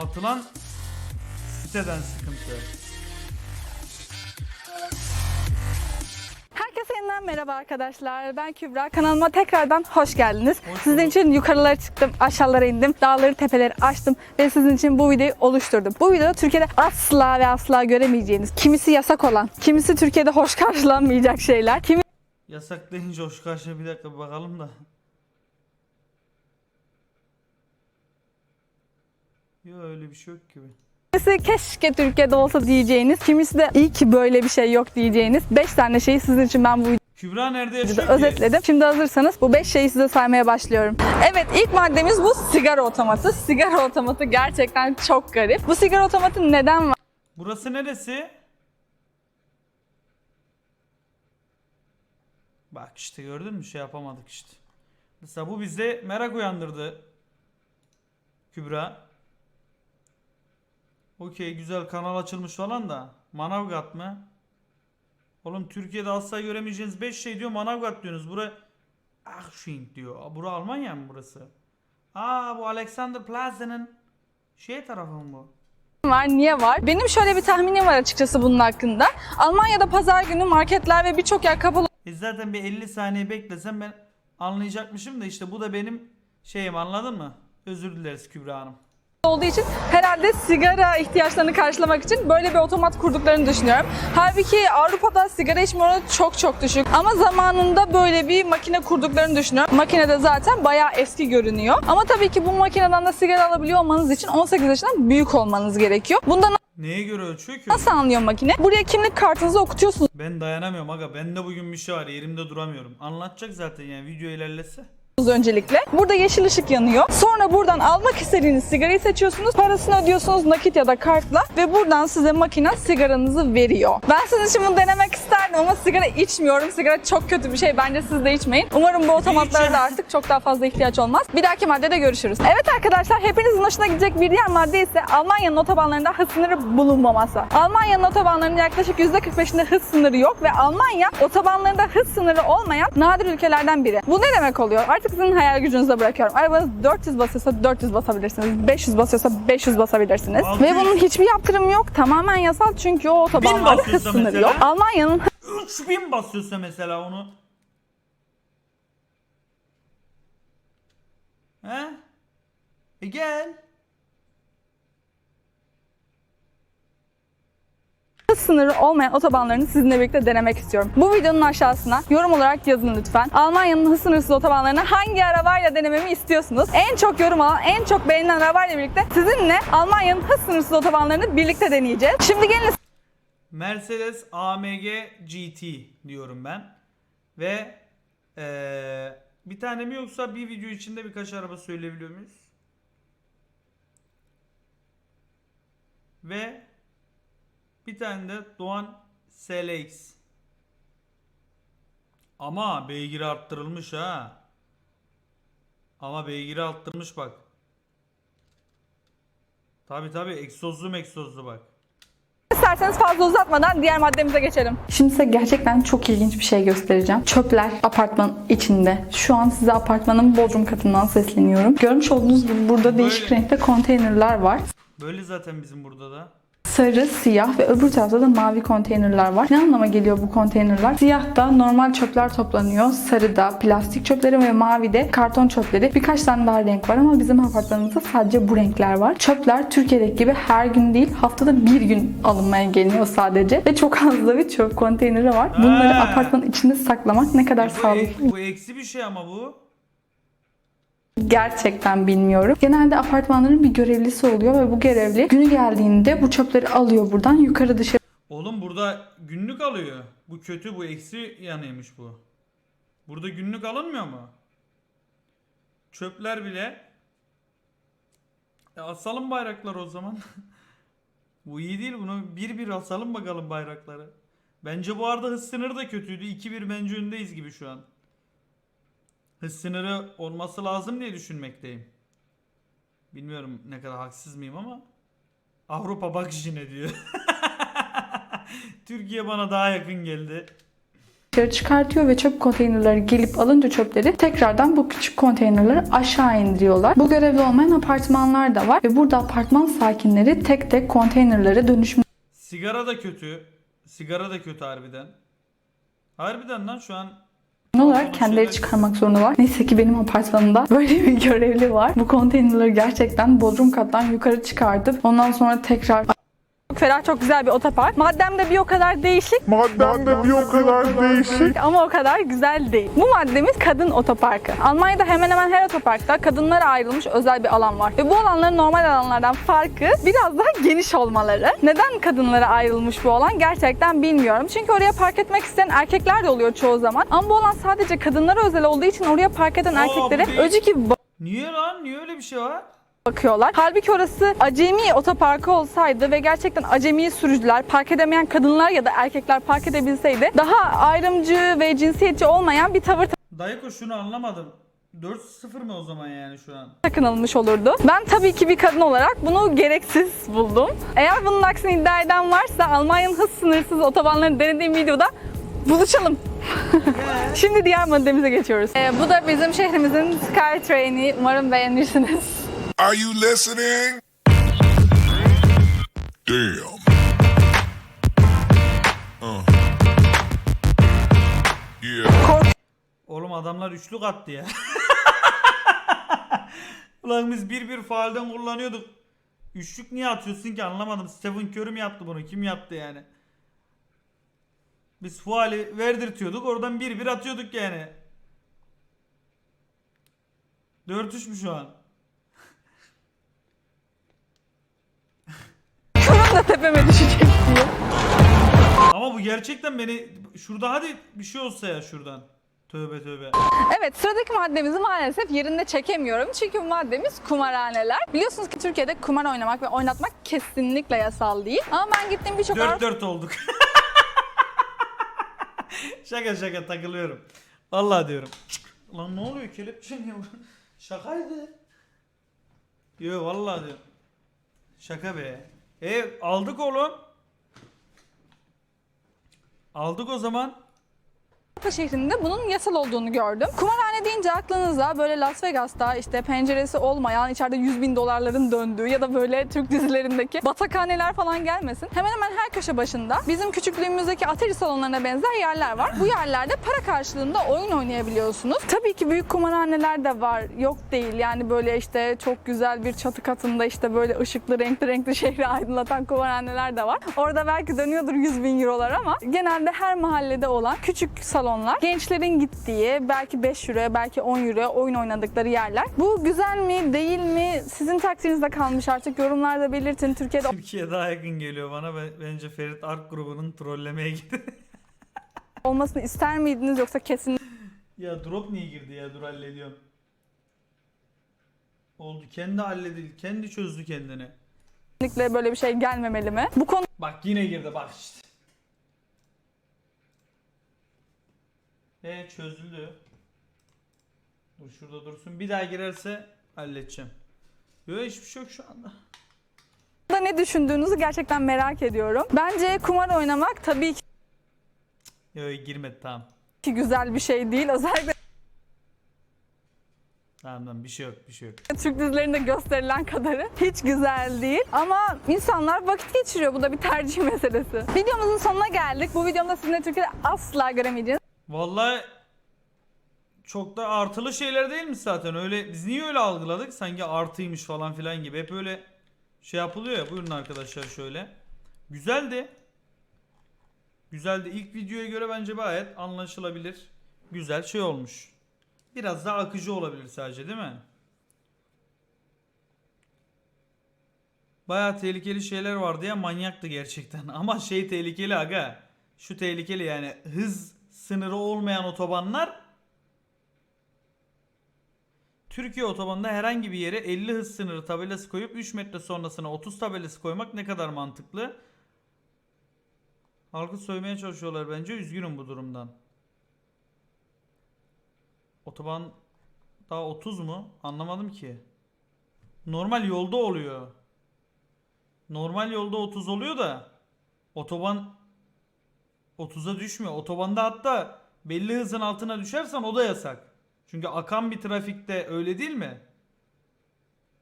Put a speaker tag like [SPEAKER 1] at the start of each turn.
[SPEAKER 1] Atılan siteden sıkıntı.
[SPEAKER 2] Herkese yeniden merhaba arkadaşlar. Ben Kübra. Kanalıma tekrardan hoş geldiniz.
[SPEAKER 1] Hoş
[SPEAKER 2] sizin için yukarılara çıktım, aşağılara indim, dağları, tepeleri açtım ve sizin için bu videoyu oluşturdum. Bu videoda Türkiye'de asla ve asla göremeyeceğiniz, kimisi yasak olan, kimisi Türkiye'de hoş karşılanmayacak şeyler, kimi
[SPEAKER 1] Yasak deyince hoş karşıya bir dakika bakalım da. Yok öyle bir şey yok gibi.
[SPEAKER 2] Kimisi keşke Türkiye'de olsa diyeceğiniz, kimisi de iyi ki böyle bir şey yok diyeceğiniz 5 tane şeyi sizin için ben bu
[SPEAKER 1] Kübra nerede yaşıyor
[SPEAKER 2] videoda
[SPEAKER 1] ki?
[SPEAKER 2] özetledim. Şimdi hazırsanız bu 5 şeyi size saymaya başlıyorum. Evet ilk maddemiz bu sigara otomatı. Sigara otomatı gerçekten çok garip. Bu sigara otomatı neden var?
[SPEAKER 1] Burası neresi? Bak işte gördün mü şey yapamadık işte. Mesela bu bizde merak uyandırdı. Kübra. Okey güzel kanal açılmış falan da. Manavgat mı? Oğlum Türkiye'de asla göremeyeceğiniz 5 şey diyor Manavgat diyorsunuz. Bura Aching diyor. Aa, Bura Almanya mı burası? Aa bu Alexanderplatze'nin şey tarafı mı bu?
[SPEAKER 2] var? Niye var? Benim şöyle bir tahminim var açıkçası bunun hakkında. Almanya'da pazar günü marketler ve birçok yer kapalı
[SPEAKER 1] E zaten bir 50 saniye beklesem ben anlayacakmışım da işte bu da benim şeyim anladın mı? Özür dileriz Kübra Hanım.
[SPEAKER 2] Olduğu için herhalde sigara ihtiyaçlarını karşılamak için böyle bir otomat kurduklarını düşünüyorum. Halbuki Avrupa'da sigara içme oranı çok çok düşük. Ama zamanında böyle bir makine kurduklarını düşünüyorum. Makine de zaten bayağı eski görünüyor. Ama tabii ki bu makineden de sigara alabiliyor olmanız için 18 yaşından büyük olmanız gerekiyor. Bundan
[SPEAKER 1] Neye göre ölçüyor ki?
[SPEAKER 2] nasıl anlıyor makine? Buraya kimlik kartınızı okutuyorsunuz
[SPEAKER 1] Ben dayanamıyorum aga. Bende bugün bir şey var. Yerimde duramıyorum. Anlatacak zaten yani video ilerlese.
[SPEAKER 2] Öncelikle. Burada yeşil ışık yanıyor. Sonra buradan almak istediğiniz sigarayı seçiyorsunuz. Parasını ödüyorsunuz nakit ya da kartla ve buradan size makine sigaranızı veriyor. Ben sizin için bunu denemek isterdim ama sigara içmiyorum. Sigara çok kötü bir şey. Bence siz de içmeyin. Umarım bu otomatlara da artık çok daha fazla ihtiyaç olmaz. Bir dahaki maddede görüşürüz. Evet arkadaşlar hepinizin hoşuna gidecek bir diğer madde ise Almanya'nın otobanlarında hız sınırı bulunmaması. Almanya'nın otobanlarının yaklaşık %45'inde hız sınırı yok ve Almanya otobanlarında hız sınırı olmayan nadir ülkelerden biri. Bu ne demek oluyor? Artık sizin hayal gücünüze bırakıyorum. Arabanız 400 basıyorsa 400 basabilirsiniz. 500 basıyorsa 500 basabilirsiniz.
[SPEAKER 1] 600.
[SPEAKER 2] Ve bunun hiçbir yaptırımı yok. Tamamen yasal çünkü o otobanlarda hız
[SPEAKER 1] basıyorsa
[SPEAKER 2] sınırı
[SPEAKER 1] mesela?
[SPEAKER 2] yok. Almanya'nın
[SPEAKER 1] 3000 basıyorsa mesela onu. He? E gel.
[SPEAKER 2] Sınırı olmayan otobanlarını sizinle birlikte denemek istiyorum. Bu videonun aşağısına yorum olarak yazın lütfen. Almanya'nın hız sınırsız otobanlarını hangi arabayla denememi istiyorsunuz? En çok yorum alan, en çok beğenilen arabayla birlikte sizinle Almanya'nın hız sınırsız otobanlarını birlikte deneyeceğiz. Şimdi gelin
[SPEAKER 1] Mercedes AMG GT diyorum ben. Ve eee, bir tane mi yoksa bir video içinde birkaç araba söyleyebiliyor muyuz? Ve bir tane de Doğan SLX. Ama beygiri arttırılmış ha. Ama beygiri arttırmış bak. Tabi tabi egzozlu egzozlu bak.
[SPEAKER 2] İsterseniz fazla uzatmadan diğer maddemize geçelim. Şimdi size gerçekten çok ilginç bir şey göstereceğim. Çöpler apartmanın içinde. Şu an size apartmanın bodrum katından sesleniyorum. Görmüş olduğunuz gibi burada değişik
[SPEAKER 1] Böyle.
[SPEAKER 2] renkte konteynerler var.
[SPEAKER 1] Böyle zaten bizim burada da.
[SPEAKER 2] Sarı, siyah ve öbür tarafta da mavi konteynerler var. Ne anlama geliyor bu konteynerler? Siyahta normal çöpler toplanıyor. Sarıda plastik çöpleri ve mavide karton çöpleri. Birkaç tane daha renk var ama bizim apartmanımızda sadece bu renkler var. Çöpler Türkiye'deki gibi her gün değil haftada bir gün alınmaya geliyor sadece. Ve çok az da bir çöp konteyneri var. Bunları apartmanın içinde saklamak ne kadar
[SPEAKER 1] E bu,
[SPEAKER 2] sağlıklı
[SPEAKER 1] ek- bu eksi bir şey ama bu.
[SPEAKER 2] Gerçekten bilmiyorum. Genelde apartmanların bir görevlisi oluyor ve bu görevli günü geldiğinde bu çöpleri alıyor buradan yukarı dışarı
[SPEAKER 1] Oğlum burada günlük alıyor. Bu kötü bu eksi yanıymış bu. Burada günlük alınmıyor mu? Çöpler bile. E asalım bayrakları o zaman. bu iyi değil bunu bir bir asalım bakalım bayrakları. Bence bu arada hız sınırı da kötüydü. 2-1 bence öndeyiz gibi şu an. Hız sınırı olması lazım diye düşünmekteyim. Bilmiyorum ne kadar haksız mıyım ama. Avrupa bak işine diyor. Türkiye bana daha yakın geldi.
[SPEAKER 2] dışarı çıkartıyor ve çöp konteynerleri gelip alınca çöpleri tekrardan bu küçük konteynerleri aşağı indiriyorlar. Bu görevli olmayan apartmanlar da var ve burada apartman sakinleri tek tek konteynerlere dönüşüm
[SPEAKER 1] Sigara da kötü. Sigara da kötü harbiden. Harbiden lan şu an
[SPEAKER 2] olarak kendileri çıkarmak zorundalar. Neyse ki benim apartmanımda böyle bir görevli var. Bu konteynerleri gerçekten bodrum kattan yukarı çıkartıp ondan sonra tekrar ferah çok güzel bir otopark. Maddem de bir o kadar değişik
[SPEAKER 3] Maddem de bir o kadar değişik.
[SPEAKER 2] ama o kadar güzel değil. Bu maddemiz kadın otoparkı. Almanya'da hemen hemen her otoparkta kadınlara ayrılmış özel bir alan var. Ve bu alanların normal alanlardan farkı biraz daha geniş olmaları. Neden kadınlara ayrılmış bu alan gerçekten bilmiyorum. Çünkü oraya park etmek isteyen erkekler de oluyor çoğu zaman. Ama bu alan sadece kadınlara özel olduğu için oraya park eden erkeklere öcü gibi
[SPEAKER 1] niye lan? Niye öyle bir şey var?
[SPEAKER 2] Bakıyorlar. Halbuki orası acemi otoparkı olsaydı ve gerçekten acemi sürücüler, park edemeyen kadınlar ya da erkekler park edebilseydi daha ayrımcı ve cinsiyetçi olmayan bir tavır
[SPEAKER 1] Dayıko şunu anlamadım. 4-0 mı o zaman yani şu an?
[SPEAKER 2] takınılmış olurdu. Ben tabii ki bir kadın olarak bunu gereksiz buldum. Eğer bunun aksini iddia eden varsa Almanya'nın hız sınırsız otobanlarını denediğim videoda buluşalım. Şimdi diğer maddemize geçiyoruz. Ee, bu da bizim şehrimizin Skytrain'i. Umarım beğenirsiniz.
[SPEAKER 3] Are you listening? Damn. Uh. Yeah.
[SPEAKER 1] Oğlum adamlar üçlük attı ya. Ulan biz bir bir faalden kullanıyorduk. Üçlük niye atıyorsun ki anlamadım. Stephen Curry mi yaptı bunu? Kim yaptı yani? Biz faali verdirtiyorduk. Oradan bir bir atıyorduk yani. 4-3 mü şu an?
[SPEAKER 2] Şuram da tepeme düşecek diye.
[SPEAKER 1] Ama bu gerçekten beni... Şurada hadi bir şey olsa ya şuradan. Tövbe tövbe.
[SPEAKER 2] Evet sıradaki maddemizi maalesef yerinde çekemiyorum. Çünkü bu maddemiz kumarhaneler. Biliyorsunuz ki Türkiye'de kumar oynamak ve oynatmak kesinlikle yasal değil. Ama ben gittim birçok
[SPEAKER 1] 4-4 olduk. şaka şaka takılıyorum. Vallahi diyorum. Lan ne oluyor kelepçe niye bu? Şakaydı. Yo vallahi diyorum. Şaka be. E aldık oğlum. Aldık o zaman.
[SPEAKER 2] Avrupa şehrinde bunun yasal olduğunu gördüm. Kumarhane deyince aklınıza böyle Las Vegas'ta işte penceresi olmayan içeride 100 bin dolarların döndüğü ya da böyle Türk dizilerindeki batakhaneler falan gelmesin. Hemen hemen her köşe başında bizim küçüklüğümüzdeki atari salonlarına benzer yerler var. Bu yerlerde para karşılığında oyun oynayabiliyorsunuz. Tabii ki büyük kumarhaneler de var. Yok değil yani böyle işte çok güzel bir çatı katında işte böyle ışıklı renkli renkli şehri aydınlatan kumarhaneler de var. Orada belki dönüyordur 100 bin eurolar ama genelde her mahallede olan küçük salonlar gençlerin gittiği belki 5 euro belki 10 euro oyun oynadıkları yerler. Bu güzel mi değil mi sizin takdirinizde kalmış artık yorumlarda belirtin. Türkiye'de
[SPEAKER 1] Türkiye daha yakın geliyor bana. Ben- Bence Ferit Ark grubunun trollemeye gitti.
[SPEAKER 2] olmasını ister miydiniz yoksa kesin
[SPEAKER 1] ya drop niye girdi ya? Dur hallediyorum. Oldu. Kendi halledildi. Kendi çözdü kendini.
[SPEAKER 2] kesinlikle böyle bir şey gelmemeli mi? Bu konu
[SPEAKER 1] Bak yine girdi bak işte. E çözüldü. Dur şurada dursun. Bir daha girerse halledeceğim. Yok hiçbir şey yok şu anda.
[SPEAKER 2] da ne düşündüğünüzü gerçekten merak ediyorum. Bence kumar oynamak tabii
[SPEAKER 1] Yok girmedi tamam.
[SPEAKER 2] ki güzel bir şey değil. Özellikle
[SPEAKER 1] Tamam tamam bir şey yok bir şey yok.
[SPEAKER 2] Türk dizilerinde gösterilen kadarı hiç güzel değil. Ama insanlar vakit geçiriyor. Bu da bir tercih meselesi. Videomuzun sonuna geldik. Bu videomda sizinle Türkiye'de asla göremeyeceğiniz
[SPEAKER 1] Vallahi çok da artılı şeyler değilmiş zaten. Öyle biz niye öyle algıladık? Sanki artıymış falan filan gibi. Hep öyle şey yapılıyor ya. Buyurun arkadaşlar şöyle. Güzeldi. Güzeldi. İlk videoya göre bence gayet anlaşılabilir. Güzel şey olmuş. Biraz daha akıcı olabilir sadece değil mi? Baya tehlikeli şeyler vardı ya manyaktı gerçekten. Ama şey tehlikeli aga. Şu tehlikeli yani hız sınırı olmayan otobanlar Türkiye otobanında herhangi bir yere 50 hız sınırı tabelası koyup 3 metre sonrasına 30 tabelası koymak ne kadar mantıklı? Halkı soymaya çalışıyorlar bence. Üzgünüm bu durumdan. Otoban daha 30 mu? Anlamadım ki. Normal yolda oluyor. Normal yolda 30 oluyor da otoban 30'a düşmüyor. Otobanda hatta belli hızın altına düşersen o da yasak. Çünkü akan bir trafikte öyle değil mi?